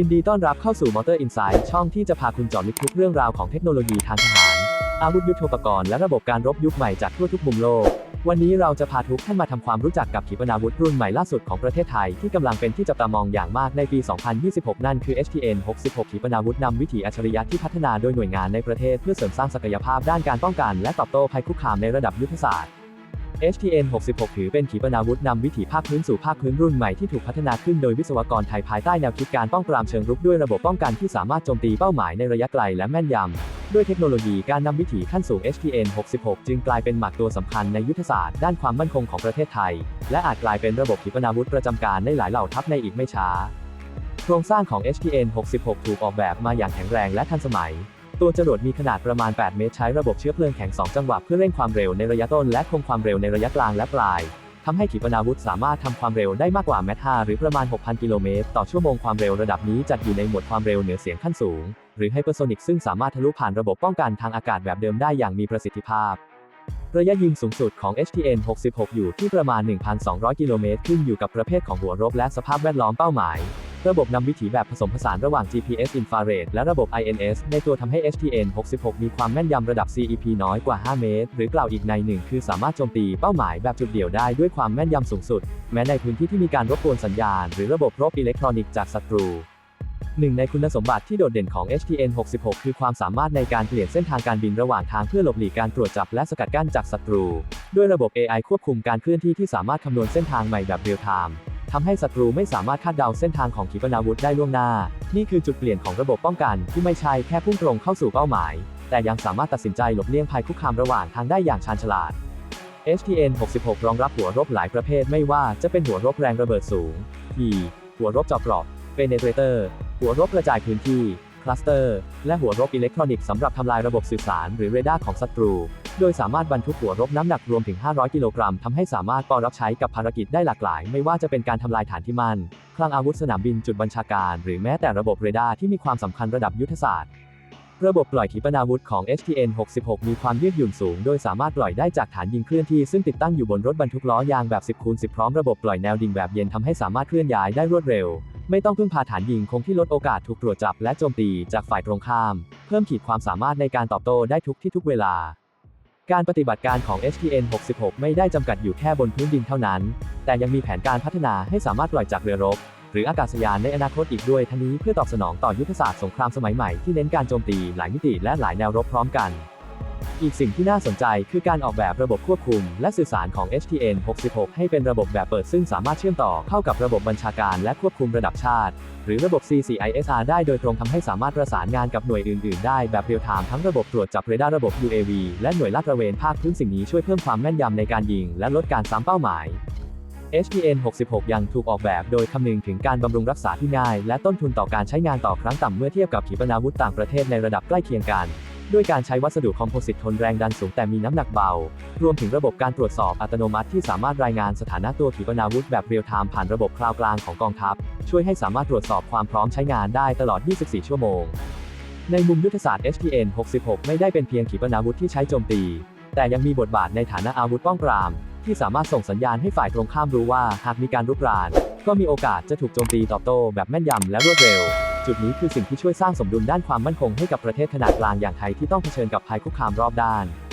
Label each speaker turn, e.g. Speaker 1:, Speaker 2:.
Speaker 1: ยินดีต้อนรับเข้าสู่ Motor Insight ช่องที่จะพาคุณเจาะลึกทุกเรื่องราวของเทคโนโลยีทางทหาร อาวุธยุทโธปกรณ์และระบบการรบยุคใหม่จากทั่วทุกมุมโลก วันนี้เราจะพาทุกท่านมาทำความรู้จักกับขีปนาวุธรุ่นใหม่ล่าสุดของประเทศไทยที่กำลังเป็นที่จับตามองอย่างมากในปี 2026 นั่นคือ HTN 66 ขีปนาวุธนำวิถีอัจฉริยะที่พัฒนาโดยหน่วยงานในประเทศเพื่อเสริมสร้างศักยภาพด้านการป้องกัน และตอบโต้ภัยคุกคามในระดับยุทธศาสตร์ HTN 66 ถือเป็นขีปนาวุธนำวิถีภาคพื้นสู่ภาคพื้นรุ่นใหม่ที่ถูกพัฒนาขึ้นโดยวิศวกรไทยภายใต้แนวคิดการป้องปรามเชิงรุกด้วยระบบป้องกันที่สามารถโจมตีเป้าหมายในระยะไกลและแม่นยำ ด้วยเทคโนโลยีการนำวิถีขั้นสูง HTN 66 จึงกลายเป็นหมากตัวสำคัญในยุทธศาสตร์ด้านความมั่นคงของประเทศไทย และอาจกลายเป็นระบบขีปนาวุธประจำการในหลายเหล่าทัพในอีกไม่ช้า โครงสร้างของ HTN 66 ถูกออกแบบมาอย่างแข็งแรงและทันสมัย ตัวจรวดมีขนาดประมาณ 8 เมตรใช้ระบบเชื้อเพลิงแข็ง 2 จังหวะเพื่อเร่งความเร็วในระยะต้นและคงความเร็วในระยะกลางและปลายทำให้ขีปนาวุธสามารถทำความเร็วได้มากกว่าแมท5หรือประมาณ 6,000 กิโลเมตร ต่อชั่วโมงความเร็วระดับนี้จัดอยู่ในหมวดความเร็วเหนือเสียงขั้นสูง หรือไฮเปอร์โซนิกซึ่งสามารถทะลุผ่านระบบป้องกันทางอากาศแบบเดิมได้อย่างมีประสิทธิภาพ ระยะยิงสูงสุดของ HTN 66 อยู่ที่ประมาณ 1,200 กิโลเมตรขึ้นอยู่กับประเภทของหัวรบและสภาพแวดล้อมเป้าหมาย ระบบนำวิถีแบบผสมผสานระหว่าง GPS Infrared และระบบ INS ในตัวทำให้ HTN 66 มีความแม่นยำระดับ CEP น้อยกว่า 5 เมตร หรือกล่าวอีกในหนึ่งคือสามารถโจมตีเป้าหมายแบบจุดเดี่ยวได้ด้วยความแม่นยำสูงสุด แม้ในพื้นที่ที่มีการรบกวนสัญญาณ หรือระบบรบอิเล็กทรอนิกส์จากศัตรูหนึ่งในคุณสมบัติที่โดดเด่นของ HTN 66 คือความสามารถในการเปลี่ยนเส้นทางการบินระหว่างทางเพื่อหลบหลีกการตรวจจับและสกัดกั้นจากศัตรู ด้วยระบบ AI ควบคุมการเคลื่อนที่ที่สามารถคำนวณเส้นทางใหม่แบบเรียลไทม์ ทำให้ศัตรูไม่สามารถคาดเดาเส้นทางของขีปนาวุธได้ล่วงหน้า นี่คือจุดเปลี่ยนของระบบป้องกันที่ไม่ใช่แค่พุ่งตรงเข้าสู่เป้าหมาย แต่ยังสามารถตัดสินใจหลบเลี่ยงภัยคุกคามระหว่างทางได้อย่างชาญฉลาด HTN 66 รองรับหัวรบหลายประเภทไม่ว่าจะเป็นหัวรบแรงระเบิดสูง E หัวรบเจาะกราะ Penetrator หัวรบกระจายพื้นที่ คลัสเตอร์ และหัวรบอิเล็กทรอนิกส์สำหรับทำลายระบบสื่อสารหรือเรดาร์ของศัตรู โดยสามารถบรรทุกหัวรบน้ำหนักรวมถึง 500 กิโลกรัมทำให้สามารถปรับใช้กับภารกิจได้หลากหลาย ไม่ว่าจะเป็นการทำลายฐานที่มั่นคลังอาวุธสนามบินจุดบัญชาการ หรือแม้แต่ระบบเรดาร์ที่มีความสำคัญระดับยุทธศาสตร์ ระบบปล่อยขีปนาวุธของ HTN 66 มีความยืดหยุ่นสูง โดยสามารถปล่อยได้จากฐานยิงเคลื่อนที่ซึ่งติดตั้งอยู่บนรถบรรทุกล้อยางแบบ 10คูณ10 พร้อมระบบปล่อยแนวดิ่งแบบเย็นทำให้สามารถเคลื่อนย้ายได้รวดเร็ว ไม่ต้องพึ่งพาฐานยิงคงที่ลดโอกาสถูกตรวจจับและโจมตีจากฝ่ายตรงข้าม เพิ่มขีดความสามารถในการตอบโต้ได้ทุกที่ทุกเวลา การปฏิบัติการของ HTN 66 ไม่ได้จำกัดอยู่แค่บนพื้นดินเท่านั้น แต่ยังมีแผนการพัฒนาให้สามารถปล่อยจากเรือรบ หรืออากาศยานในอนาคตอีกด้วยทั้งนี้เพื่อตอบสนองต่อยุทธศาสตร์สงครามสมัยใหม่ที่เน้นการโจมตีหลายมิติและหลายแนวรบพร้อมกัน อีกสิ่งที่น่าสนใจคือการออกแบบระบบควบคุม และสื่อสารของ HTN 66 ให้เป็นระบบแบบเปิดซึ่งสามารถเชื่อมต่อเข้ากับระบบบัญชาการและควบคุมระดับชาติ หรือระบบ CCISR ได้โดยตรงทำให้สามารถประสานงานกับหน่วยอื่น ๆ ได้แบบเรียลไทม์ทั้งระบบตรวจจับเรดาร์ระบบ UAV และหน่วยลาดตระเวนภาคพื้นสิ่งนี้ช่วยเพิ่มความแม่นยำในการยิง และลดการซ้ำเป้าหมาย HTN 66 ยังถูกออกแบบโดยคำนึงถึงการบำรุงรักษาที่ง่าย และต้นทุนต่อการใช้งานต่อครั้งต่ำเมื่อเทียบกับขีปนาวุธต่างประเทศในระดับใกล้เคียงกัน ด้วยการใช้วัสดุคอมโพสิตทนแรงดันสูงแต่มีน้ำหนักเบา รวมถึงระบบการตรวจสอบอัตโนมัติที่สามารถรายงานสถานะตัวขีปนาวุธแบบเรียลไทม์ผ่านระบบคลาวกลางของกองทัพ ช่วยให้สามารถตรวจสอบความพร้อมใช้งานได้ตลอด 24 ชั่วโมง ในมุมยุทธศาสตร์ HTN 66 ไม่ได้เป็นเพียงขีปนาวุธที่ใช้โจมตีแต่ยังมีบทบาทในฐานะอาวุธป้องปราม ที่สามารถส่งสัญญาณให้ฝ่ายตรงข้ามรู้ว่า หากมีการรุกราน ก็มีโอกาสจะถูกโจมตีตอบโต้แบบแม่นยำและรวดเร็ว จุดนี้คือสิ่งที่ช่วยสร้างสมดุลด้านความมั่นคงให้กับประเทศขนาดกลางอย่างไทยที่ต้องเผชิญกับภัยคุกคามรอบด้าน